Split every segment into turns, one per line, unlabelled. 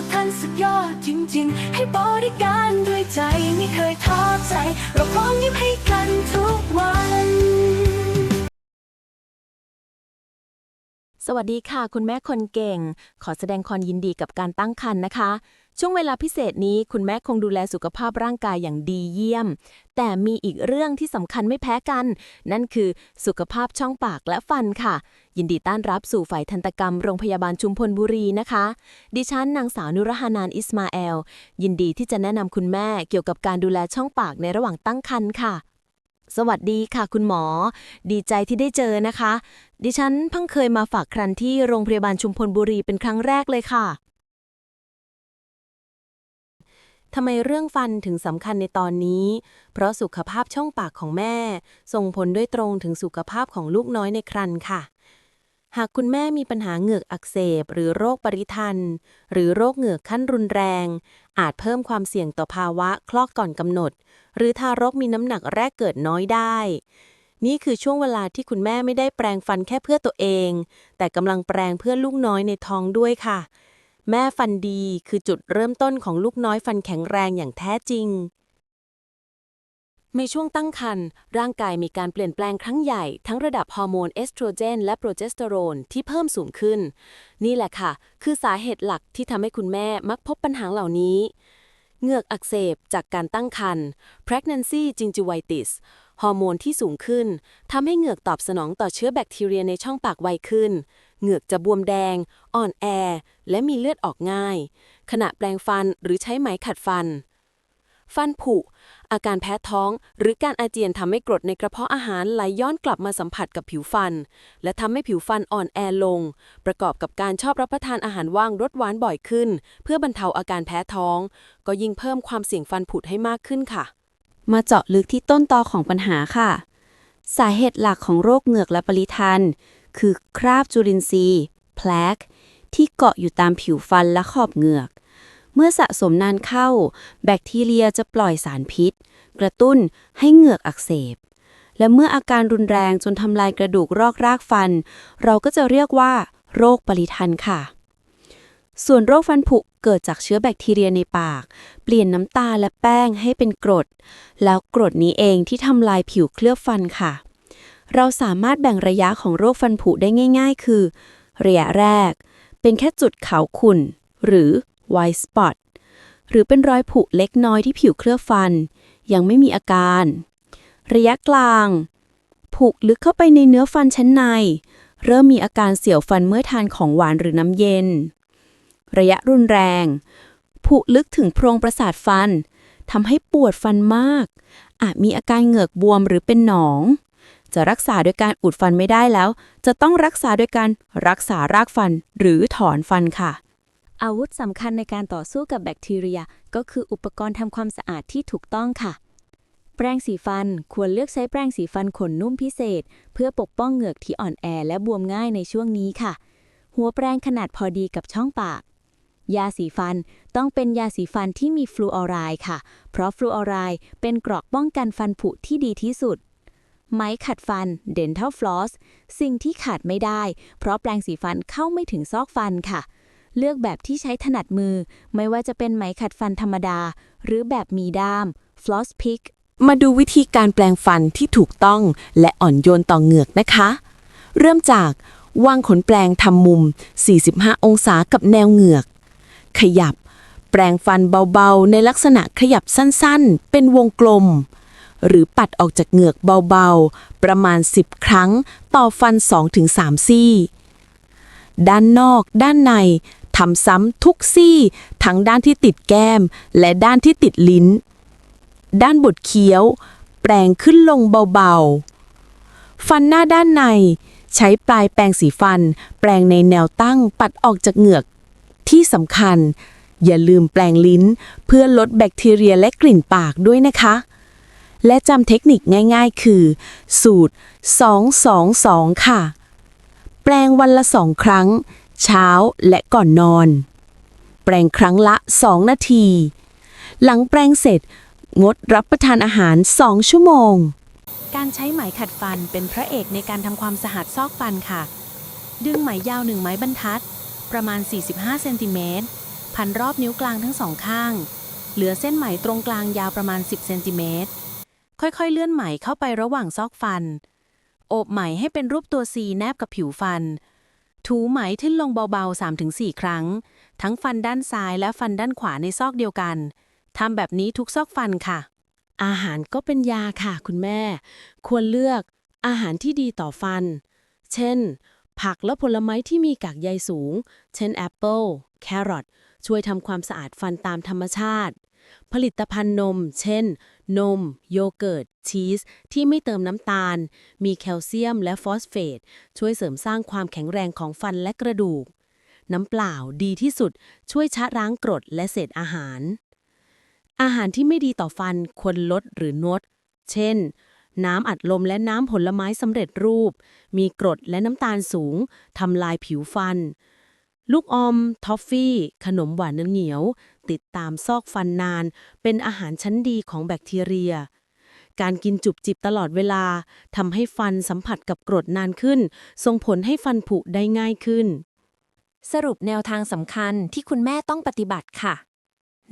ทุกท่านสุดยอดจริงๆ ให้บริการด้วยใจไม่เคยท้อใจ เราพร้อมยิ้มให้กันทุกวัน
สวัสดีค่ะ คุณแม่คนเก่ง ขอแสดงความยินดีกับการตั้งครรภ์นะคะ ช่วงเวลาพิเศษนี้คุณแม่คงดูแลสุขภาพร่างกายอย่างดีเยี่ยม แต่มีอีกเรื่องที่สำคัญไม่แพ้กัน นั่นคือสุขภาพช่องปากและฟันค่ะ ยินดีต้อนรับสู่ฝ่ายทันตกรรมโรงพยาบาลชุมพลบุรีนะคะ ดิฉันนางสาวนุรหานานอิสมาแอล ยินดีที่จะแนะนำคุณแม่เกี่ยวกับการดูแลช่องปากในระหว่างตั้งครรภ์ค่ะ สวัสดีค่ะคุณหมอ ดีใจที่ได้เจอนะคะ ดิฉันเพิ่งเคยมาฝากครันที่โรงพยาบาลชุมพลบุรีเป็นครั้งแรกเลยค่ะทำไมเรื่องฟันถึงสำคัญในตอนนี้ เพราะสุขภาพช่องปากของแม่ ส่งผลด้วยตรงถึงสุขภาพของลูกน้อยในครรภ์ค่ะ หากคุณแม่มีปัญหาเหงือกอักเสบ หรือโรคปริทัน หรือโรคเหงือกขั้นรุนแรง อาจเพิ่มความเสี่ยงต่อภาวะคลอกก่อนกำหนด หรือทารกมีน้ำหนักแรกเกิดน้อยได้ นี่คือช่วงเวลาที่คุณแม่ไม่ได้แปรงฟันแค่เพื่อตัวเอง แต่กำลังแปรงเพื่อลูกน้อยในท้องด้วยค่ะ แม่ฟันดีคือจุดเริ่มต้นของลูกน้อยฟันแข็งแรงอย่างแท้จริง ในช่วงตั้งครรภ์ร่างกายมีการเปลี่ยนแปลงครั้งใหญ่ ทั้งระดับฮอร์โมนเอสโตรเจนและโปรเจสเตอโรนที่เพิ่มสูงขึ้น นี่แหละค่ะ คือสาเหตุหลักที่ทำให้คุณแม่มักพบปัญหาเหล่านี้เหงือกอักเสบจากการตั้งครรภ์ pregnancy gingivitis ฮอร์โมนที่สูงขึ้นทำให้เหงือกตอบสนองต่อเชื้อแบคทีเรียในช่องปากไวขึ้น เหงือกจะบวมแดง อ่อนแอ และมีเลือดออกง่าย ขณะแปรงฟันหรือใช้ไหมขัดฟัน ฟันผุ อาการแพ้ท้อง หรือการอาเจียนทำให้กรดในกระเพาะอาหารไหลย้อนกลับมาสัมผัสกับผิวฟัน และทำให้ผิวฟันอ่อนแอลง ประกอบกับการชอบรับประทานอาหารว่างรสหวานบ่อยขึ้น เพื่อบรรเทาอาการแพ้ท้อง ก็ยิ่งเพิ่มความเสี่ยงฟันผุให้มากขึ้นค่ะ
มาเจาะลึกที่ต้นตอของปัญหาค่ะ สาเหตุหลักของโรคเหงือกและปริทันคือคราบจุลินทรีย์ plaque ที่เกาะอยู่ตามผิวฟันและขอบเหงือก เมื่อสะสมนานเข้า แบคทีเรียจะปล่อยสารพิษ กระตุ้นให้เหงือกอักเสบ และเมื่ออาการรุนแรงจนทำลายกระดูกรอกรากฟัน เราก็จะเรียกว่า โรคปริทันค่ะ ส่วนโรคฟันผุเกิดจากเชื้อแบคทีเรียในปาก เปลี่ยนน้ำตาและแป้งให้เป็นกรด แล้วกรดนี้เองที่ทำลายผิวเคลือบฟันค่ะ เราสามารถแบ่งระยะของโรคฟันผุได้ง่าย ๆ คือ ระยะแรก เป็นแค่จุดขาวขุ่น หรือ white spot หรือเป็นรอยผุเล็กน้อยที่ผิวเคลือบฟัน ยังไม่มีอาการ ระยะกลาง ผุลึกเข้าไปในเนื้อฟันชั้นใน เริ่มมีอาการเสียวฟันเมื่อทานของหวานหรือน้ำเย็น ระยะรุนแรง ผุลึกถึงโพรงประสาทฟันทำให้ปวดฟันมาก อาจมีอาการเหงือกบวมหรือเป็นหนอง จะรักษาโดยการอุดฟันไม่ได้แล้ว จะต้องรักษาโดยการรักษารากฟันหรือถอนฟันค่ะ
อาวุธสำคัญในการต่อสู้กับแบคทีเรีย ก็คืออุปกรณ์ทำความสะอาดที่ถูกต้องค่ะ แปรงสีฟันควรเลือกใช้แปรงสีฟันขนนุ่มพิเศษ เพื่อปกป้องเหงือกที่อ่อนแอและบวมง่ายในช่วงนี้ค่ะ หัวแปรงขนาดพอดีกับช่องปาก ยาสีฟันต้องเป็นยาสีฟันที่มีฟลูออไรด์ค่ะ เพราะฟลูออไรด์เป็นกรอกป้องกันฟันผุที่ดีที่สุดไม้ขัดฟัน dental floss สิ่งที่ขาดไม่ได้ เพราะแปรงสีฟันเข้าไม่ถึงซอกฟันค่ะ เลือกแบบที่ใช้ถนัดมือ ไม่ว่าจะเป็นไหมขัดฟันธรรมดา หรือแบบมีด้าม floss pick
มาดูวิธีการแปลงฟันที่ถูกต้องและอ่อนโยนต่อเหงือกนะคะ เริ่มจากวางขนแปลงทำมุม 45 องศากับแนวเหงือก ขยับ แปลงฟันเบาๆ ในลักษณะขยับสั้นๆ เป็นวงกลม หรือปัดออกจากเหงือกเบาๆ ประมาณ 10 ครั้งต่อฟัน 2-3 ซี่ ด้านนอก ด้านใน ทำซ้ำทุกซี่ ทั้งด้านที่ติดแก้ม และด้านที่ติดลิ้น ด้านบดเคี้ยว แปรงขึ้นลงเบาๆ ฟันหน้าด้านใน ใช้ปลายแปรงสีฟัน แปรงในแนวตั้งปัดออกจากเหงือก ที่สำคัญ อย่าลืมแปรงลิ้น เพื่อลดแบคทีเรียและกลิ่นปากด้วยนะคะและจำเทคนิคง่ายๆ คือ สูตร 222 ค่ะ แปรงวันละสองครั้ง เช้าและก่อนนอน แปรงครั้งละ 2 นาที หลังแปรงเสร็จ งดรับประทานอาหาร 2 ชั่วโมง
การใช้ไหมขัดฟันเป็นพระเอกในการทำความสะอาดซอกฟันค่ะ ดึงไหมยาวหนึ่งไม้บรรทัด ประมาณ 45 เซนติเมตร
พันรอบนิ้วกลางทั้งสองข้าง เหลือเส้นไหมตรงกลางยาวประมาณ 10 เซนติเมตร ค่อยๆ เลื่อนไหมเข้าไประหว่างซอกฟัน โอบไหมให้เป็นรูปตัว C แนบกับผิวฟัน ถูไหมทิ้นลงเบาๆ 3-4 ครั้ง ทั้งฟันด้านซ้ายและฟันด้านขวาในซอกเดียวกัน ทำแบบนี้ทุกซอกฟันค่ะ อาหารก็เป็นยาค่ะคุณแม่ ควรเลือกอาหารที่ดีต่อฟัน เช่น ผักและผลไม้ที่มีกากใยสูง เช่นแอปเปิลแครอทช่วยทำความสะอาดฟันตามธรรมชาติ ผลิตภัณฑ์นม เช่น นม โยเกิร์ต ชีส ที่ไม่เติมน้ำตาล มีแคลเซียมและฟอสเฟต ช่วยเสริมสร้างความแข็งแรงของฟันและกระดูก น้ำเปล่าดีที่สุด ช่วยชะล้างกรดและเศษอาหาร อาหารที่ไม่ดีต่อฟันควรลดหรืองดเช่น น้ำอัดลมและน้ำผลไม้สำเร็จรูป มีกรดและน้ำตาลสูงทำลายผิวฟัน ลูกอม ทอฟฟี่ ขนมหวานเนื้อเหนียว ติดตามซอกฟันนาน เป็นอาหารชั้นดีของแบคทีเรีย การกินจุบจิบตลอดเวลาทำให้ฟันสัมผัสกับกรดนานขึ้น ส่งผลให้ฟันผุได้ง่ายขึ้น
สรุปแนวทางสำคัญที่คุณแม่ต้องปฏิบัติค่ะ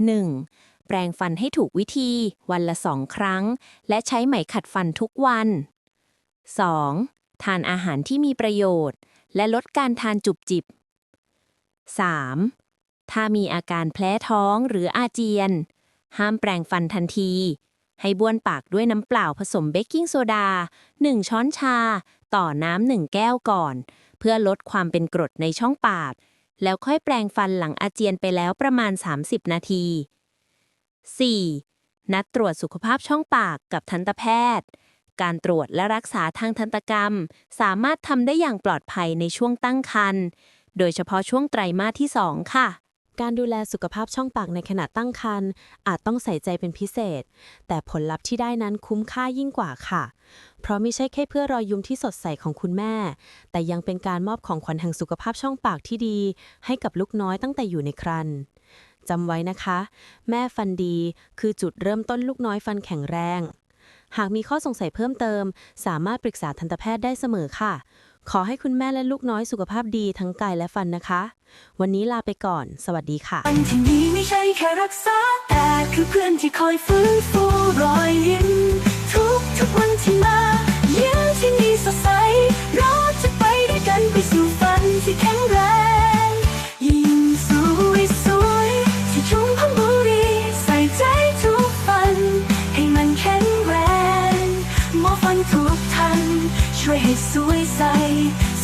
1. แปรงฟันให้ถูกวิธี วันละสองครั้ง และใช้ไหมขัดฟันทุกวัน 2. ทานอาหารที่มีประโยชน์ และลดการทานจุบจิบ 3. ถ้ามีอาการแพ้ท้องหรืออาเจียน ห้ามแปรงฟันทันที ให้บ้วนปากด้วยน้ำเปล่าผสมเบกกิ้งโซดา 1 ช้อนชา ต่อน้ำหนึ่งแก้วก่อน เพื่อลดความเป็นกรดในช่องปาก แล้วค่อยแปรงฟันหลังอาเจียนไปแล้วประมาณ 30 นาที 4. นัดตรวจสุขภาพช่องปากกับทันตแพทย์ การตรวจและรักษาทางทันตกรรม สามารถทำได้อย่างปลอดภัยในช่วงตั้งครรภ์ โดยเฉพาะช่วงไตรมาสที่ 2 ค่ะ
การดูแลสุขภาพช่องปากในขณะตั้งครรภ์อาจต้องใส่ใจเป็นพิเศษ แต่ผลลัพธ์ที่ได้นั้นคุ้มค่ายิ่งกว่าค่ะ เพราะไม่ใช่แค่เพื่อรอยยิ้มที่สดใสของคุณแม่ แต่ยังเป็นการมอบของขวัญแห่งสุขภาพช่องปากที่ดี ให้กับลูกน้อยตั้งแต่อยู่ในครรภ์จำไว้นะคะ แม่ฟันดีคือจุดเริ่มต้นลูกน้อยฟันแข็งแรง หากมีข้อสงสัยเพิ่มเติม สามารถปรึกษาทันตแพทย์ได้เสมอค่ะ ขอให้คุณแม่และลูกน้อยสุขภาพดีทั้งกายและฟันนะคะ วันนี้ลาไปก่อน สวัสดีค่ะ
วันที่นี้ไม่ใช่แค่รักษา แต่คือเพื่อนที่คอยฟื้นฟูรอยยิ้มทุกทุกวันที่มาา